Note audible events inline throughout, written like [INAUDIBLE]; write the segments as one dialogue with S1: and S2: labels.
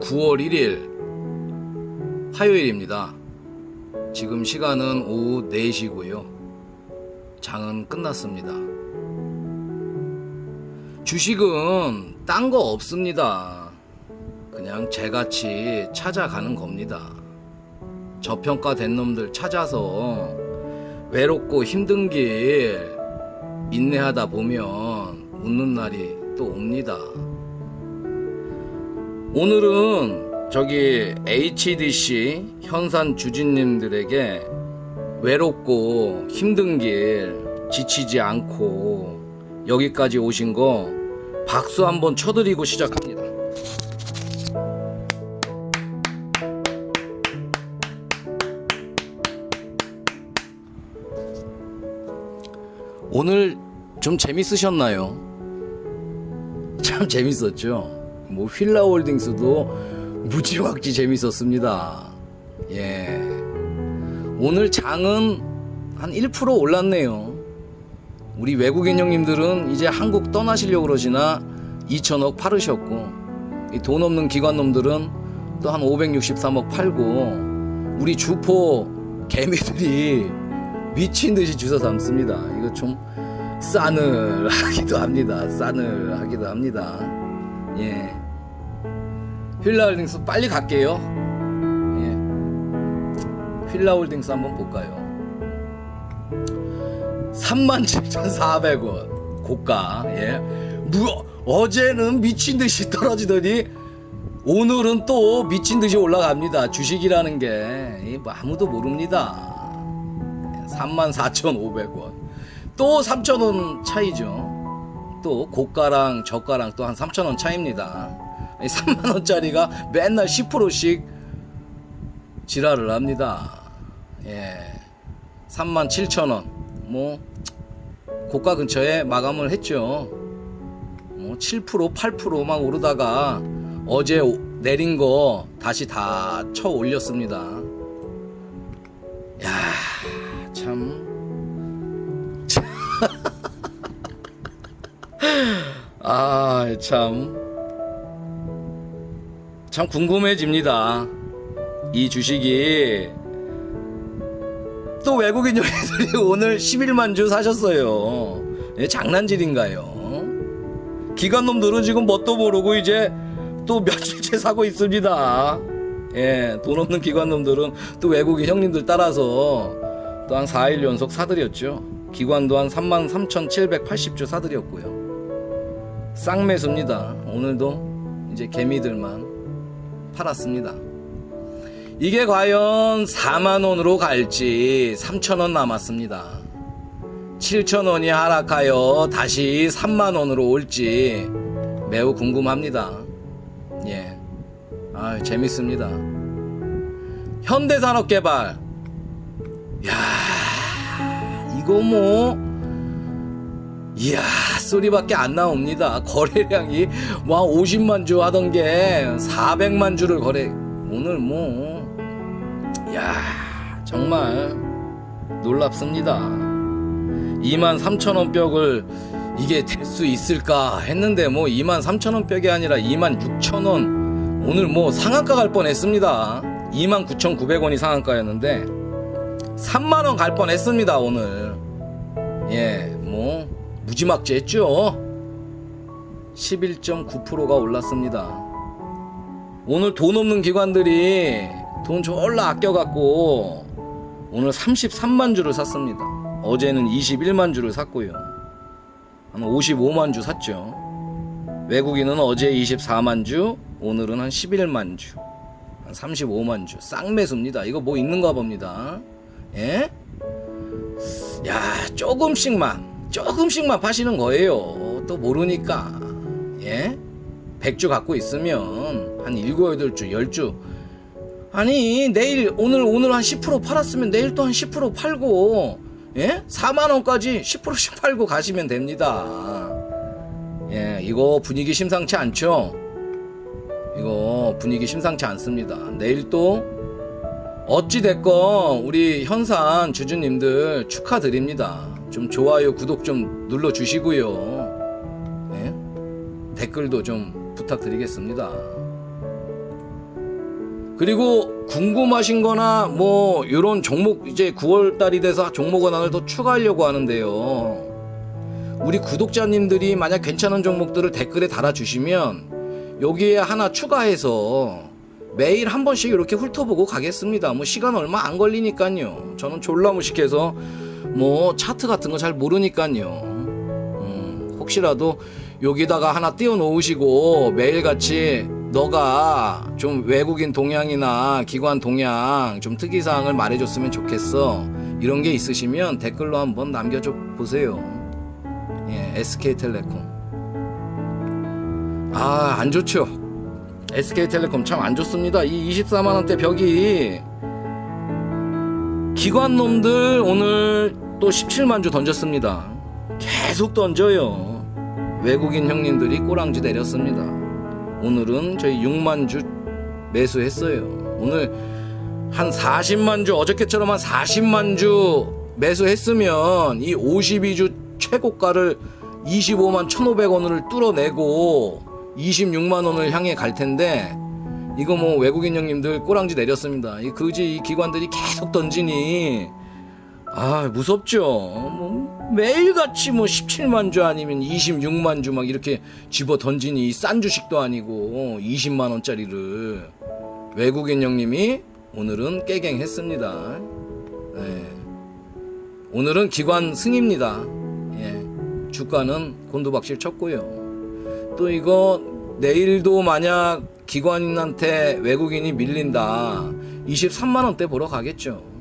S1: 오늘은 9월 1일 화요일입니다. 지금 시간은 오후 4시고요. 장은 끝났습니다. 주식은 딴 거 없습니다. 그냥 제같이 찾아가는 겁니다. 저평가된 놈들 찾아서 외롭고 힘든 길 인내하다 보면 웃는 날이 또 옵니다. 오늘은 저기 HDC 현산 주진님들에게 외롭고 힘든 길 지치지 않고 여기까지 오신 거 박수 한번 쳐드리고 시작합니다. 오늘 좀 재밌으셨나요? 참 재밌었죠. 뭐 휠라홀딩스도 무지막지 재밌었습니다. 예. 오늘 장은 한 1% 올랐네요. 우리 외국인 형님들은 이제 한국 떠나시려고 그러시나 2천억 팔으셨고 이돈 없는 기관 놈들은 또 한 563억 팔고 우리 주포 개미들이 미친 듯이 주워 담습니다. 이거 좀 싸늘하기도 합니다. 싸늘하기도 합니다. 예. 휠라홀딩스 빨리 갈게요. 예. 휠라홀딩스 한번 볼까요? 37,400원 고가. 예. 뭐 어제는 미친 듯이 떨어지더니 오늘은 또 미친 듯이 올라갑니다. 주식이라는 게 뭐 아무도 모릅니다. 34,500원. 또 3,000원 차이죠. 또 고가랑 저가랑 또 한 3,000원 차이입니다. 3만원짜리가 맨날 10%씩 지랄을 합니다. 예. 37,000원. 뭐, 고가 근처에 마감을 했죠. 뭐, 7%, 8%막 오르다가 어제 오- 내린 거 다시 다 쳐 올렸습니다. 야, 참. 아, [LAUGHS] 참. 참 궁금해집니다. 이 주식이 또 외국인 여행들이 [LAUGHS] 오늘 11만 주 사셨어요. 예, 장난질인가요? 기관 놈들은 지금 뭣도 모르고 이제 또 며칠째 사고 있습니다. 예, 돈 없는 기관 놈들은 또 외국인 형님들 따라서 또 한 4일 연속 사들였죠. 기관도 한 33,780주 사들였고요. 쌍매수입니다. 오늘도 이제 개미들만 팔았습니다. 이게 과연 4만원으로 갈지 3천원 남았습니다. 7천원이 하락하여 다시 3만원으로 올지 매우 궁금합니다. 예. 아 재밌습니다. 현대산업개발. 야 이거 뭐. 이야 소리밖에 안 나옵니다. 거래량이 뭐 50만 주 하던 게 400만 주를 거래. 오늘 뭐. 야 정말 놀랍습니다. 2만 3천 원 벽을 이게 될 수 있을까 했는데 뭐 2만 3천 원 벽이 아니라 2만 6천 원 오늘 뭐 상한가 갈 뻔했습니다. 2만 9,900원이 상한가였는데 3만 원 갈 뻔했습니다 오늘. 예, 뭐 무지막지 했죠. 11.9%가 올랐습니다. 오늘 돈 없는 기관들이 돈 졸라 아껴갖고 오늘 33만 주를 샀습니다. 어제는 21만 주를 샀고요. 한 55만 주 샀죠. 외국인은 어제 24만 주, 오늘은 한 11만 주, 한 35만 주. 쌍매수입니다. 이거 뭐 있는가 봅니다. 예? 야, 조금씩만, 조금씩만 파시는 거예요. 또 모르니까. 예? 100주 갖고 있으면 한 7, 8주, 10주. 아니, 내일, 오늘, 오늘 한 10% 팔았으면 내일 또 한 10% 팔고, 예? 4만원까지 10%씩 [LAUGHS] 팔고 가시면 됩니다. 예, 이거 분위기 심상치 않죠? 이거 분위기 심상치 않습니다. 내일 또, 어찌됐건, 우리 현산 주주님들 축하드립니다. 좀 좋아요, 구독 좀 눌러 주시고요. 예? 댓글도 좀 부탁드리겠습니다. 그리고 궁금하신 거나 뭐 이런 종목 이제 9월 달이 돼서 종목 원안을 더 추가하려고 하는데요. 우리 구독자님들이 만약 괜찮은 종목들을 댓글에 달아주시면 여기에 하나 추가해서 매일 한 번씩 이렇게 훑어보고 가겠습니다. 뭐 시간 얼마 안 걸리니까요. 저는 졸라 무식해서 뭐 차트 같은 거 잘 모르니까요. 음, 혹시라도 여기다가 하나 띄워 놓으시고 매일같이 너가 좀 외국인 동향이나 기관 동향 좀 특이사항을 말해줬으면 좋겠어. 이런 게 있으시면 댓글로 한번 남겨줘 보세요. 예, SK텔레콤. 아, 안 좋죠. SK텔레콤 참 안 좋습니다. 이 24만원대 벽이 기관 놈들 오늘 또 17만 주 던졌습니다. 계속 던져요. 외국인 형님들이 꼬랑지 내렸습니다. 오늘은 저희 6만 주 매수했어요. 오늘 한 40만 주 어저께처럼 한 40만 주 매수했으면 이 52주 최고가를 25만 1,500원을 뚫어내고 26만 원을 향해 갈 텐데 이거 뭐 외국인 형님들 꼬랑지 내렸습니다. 이 그지 이 기관들이 계속 던지니 아 무섭죠. 뭐 매일같이 뭐 17만 주 아니면 26만 주 막 이렇게 집어 던지니 싼 주식도 아니고 20만 원짜리를 외국인 형님이 오늘은 깨갱했습니다. 네. 오늘은 기관 승입니다. 예. 주가는 곤두박질 쳤고요. 또 이거 내일도 만약 기관인한테 외국인이 밀린다. 23만 원대 보러 가겠죠.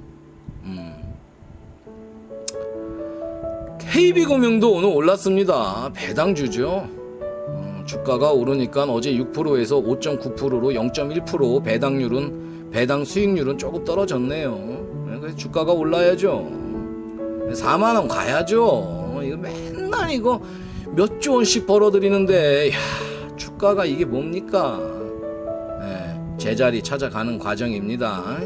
S1: KB금융도 오늘 올랐습니다. 배당주죠. 음, 주가가 오르니까 어제 6%에서 5.9%로 0.1% 배당률은 배당 수익률은 조금 떨어졌네요. 네, 주가가 올라야죠. 4만 원 가야죠. 이거 맨날 이거 몇 조 원씩 벌어들이는데 야, 주가가 이게 뭡니까? 예, 제자리 찾아가는 과정입니다.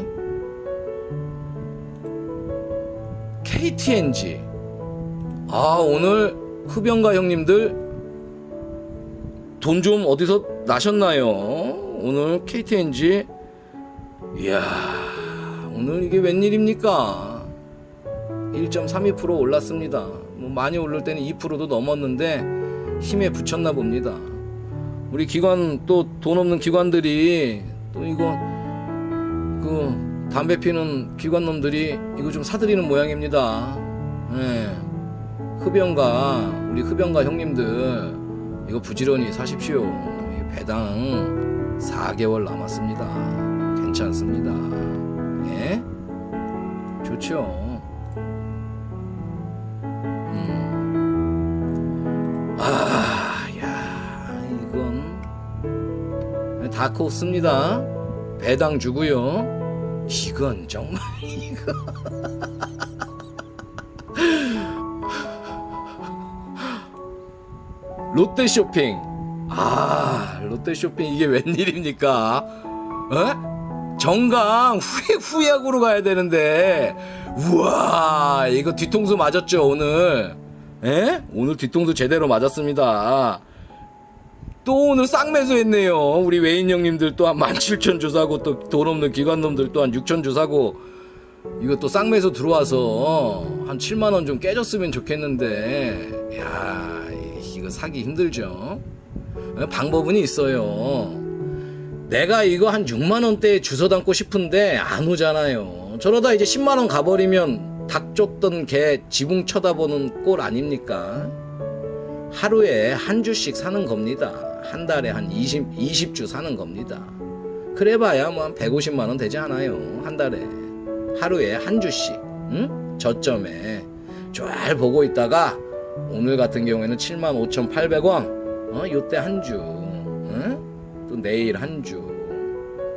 S1: KTNG. 아, 오늘 흡연가 형님들 돈 좀 어디서 나셨나요? 오늘 KTNG. 이야, 오늘 이게 웬일입니까? 1.32% 올랐습니다. 뭐 많이 오를 때는 2%도 넘었는데 힘에 붙였나 봅니다. 우리 기관 또 돈 없는 기관들이 또 이거 그 담배 피는 기관 놈들이 이거 좀 사들이는 모양입니다. 예. 흡연가 우리 흡연가 형님들 이거 부지런히 사십시오. 이 배당 4개월 남았습니다. 괜찮습니다. 예? 좋죠. 음. 아, 야, 이건 다크호스입니다. 배당 주고요. 이건 정말 [LAUGHS] 이거. 롯데 쇼핑. 아, 롯데 쇼핑 이게 웬일입니까? 어? 정강 후에 후약으로 가야 되는데 우와 이거 뒤통수 맞았죠 오늘 에? 오늘 뒤통수 제대로 맞았습니다 또 오늘 쌍매수했네요 우리 외인 형님들 또한 17,000 주 사고 또 돈 없는 기관놈들 또한 6,000 주 사고 이거 또 쌍매수 들어와서 한 7만 원 좀 깨졌으면 좋겠는데 야 이거 사기 힘들죠 어, 방법은 있어요 내가 이거 한 6만 원대에 주워 담고 싶은데 안 오잖아요. 저러다 이제 10만 원 가버리면 닭 쫓던 개 지붕 쳐다보는 꼴 아닙니까? 하루에 한 주씩 사는 겁니다. 한 달에 한 20, 20주 사는 겁니다. 그래봐야 뭐 한 150만 원 되지 않아요. 한 달에. 하루에 한 주씩. 응? 저점에. 잘 보고 있다가 오늘 같은 경우에는 75,800원. 어, 요때 한 주. 응? 또 내일 한 주,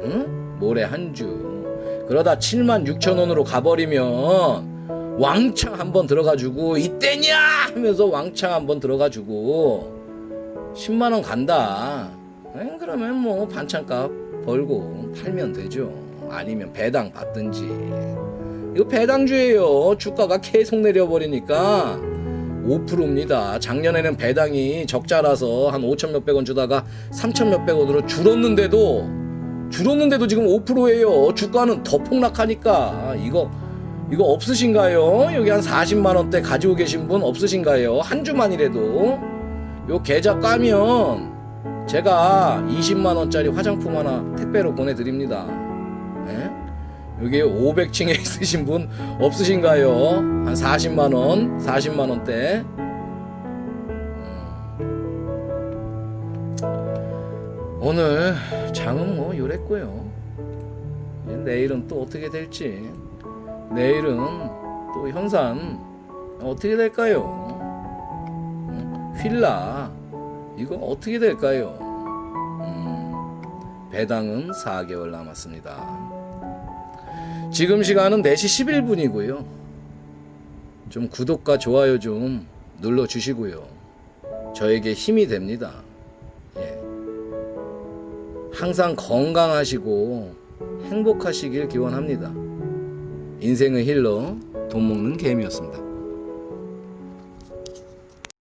S1: 응? 모레 한 주. 그러다 7만 6천 원으로 가버리면 왕창 한번 들어가지고 이때냐 하면서 왕창 한번 들어가지고 10만 원 간다. 에? 그러면 뭐 반찬값 벌고 팔면 되죠. 아니면 배당 받든지. 이거 배당주예요. 주가가 계속 내려버리니까 5%입니다. 작년에는 배당이 적자라서 한 5천 몇백 원 주다가 3천 몇백 원으로 줄었는데도 줄었는데도 지금 5%예요. 주가는 더 폭락하니까 이거 이거 없으신가요? 여기 한 40만 원대 가지고 계신 분 없으신가요? 한 주만이라도 요 계좌 까면 제가 20만 원짜리 화장품 하나 택배로 보내드립니다. 예? 여기 500층에 [LAUGHS] 있으신 분 없으신가요? 한 40만 원, 40만 원대. 음. 오늘 장은 뭐 요랬고요. 내일은 또 어떻게 될지. 내일은 또 현산 어떻게 될까요? 음, 휠라 이거 어떻게 될까요? 음, 배당은 4개월 남았습니다. 지금 시간은 4시 11분이고요. 좀 구독과 좋아요 좀 눌러 주시고요. 저에게 힘이 됩니다. 예. 항상 건강하시고 행복하시길 기원합니다. 인생의 힐러 돈 먹는 개미였습니다.